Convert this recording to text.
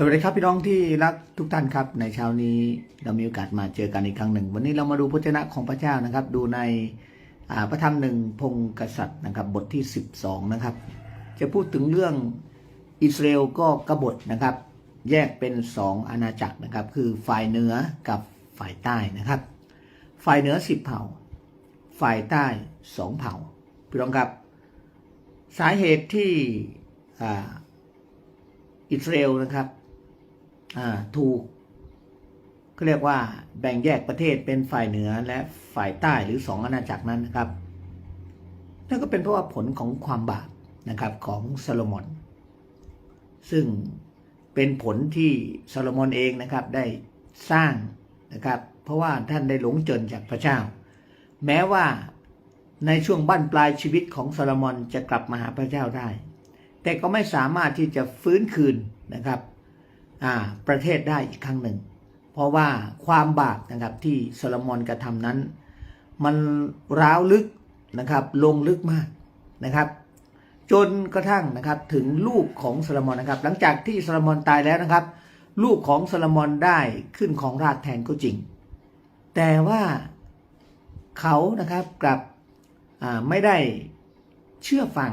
สวัสดีครับพี่น้องที่รักทุกท่านครับ ในเช้านี้เรามีโอกาสมาเจอกันอีกครั้งหนึ่ง วันนี้เรามาดูพระเจ้าของพระเจ้านะครับ ดูในพระธรรมหนึ่งพงศ์กษัตริย์นะครับ บทที่ 12 นะครับ จะพูดถึงเรื่องอิสราเอลก็กบฏนะครับ แยกเป็นสองอาณาจักรนะครับ คือฝ่ายเหนือกับฝ่ายใต้นะครับ ฝ่ายเหนือสิบเผ่า ฝ่ายใต้สองเผ่าพี่น้องครับสาเหตุที่อ,อิสราเอลนะครับ ถูกก็เรียกว่าแบ่งแยกประเทศเป็นฝ่ายเหนือและฝ่ายใต้หรือสองอาณาจักรนั้นนะครับนั่นก็เป็นเพราะว่าผลของความบาปนะครับของโซโลมอนซึ่งเป็นผลที่โซโลมอนเองนะครับได้สร้างนะครับเพราะว่าท่านได้หลงเจนจากพระเจ้า แม้ว่าในช่วงบั้นปลายชีวิตของโซโลมอนจะกลับมาหาพระเจ้าได้ แต่ก็ไม่สามารถที่จะฟื้นคืนนะครับ ประเทศได้อีกครั้งหนึ่ง เพราะว่าความบาปนะครับที่โซโลมอนกระทำนั้น มันร้าวลึกนะครับลงลึกมากนะครับ จนกระทั่งนะครับถึงลูกของโซโลมอนนะครับ หลังจากที่โซโลมอนตายแล้วนะครับ ลูกของโซโลมอนได้ขึ้นของราชแทนก็จริง แต่ว่าเขานะครับกลับไม่ได้เชื่อฟัง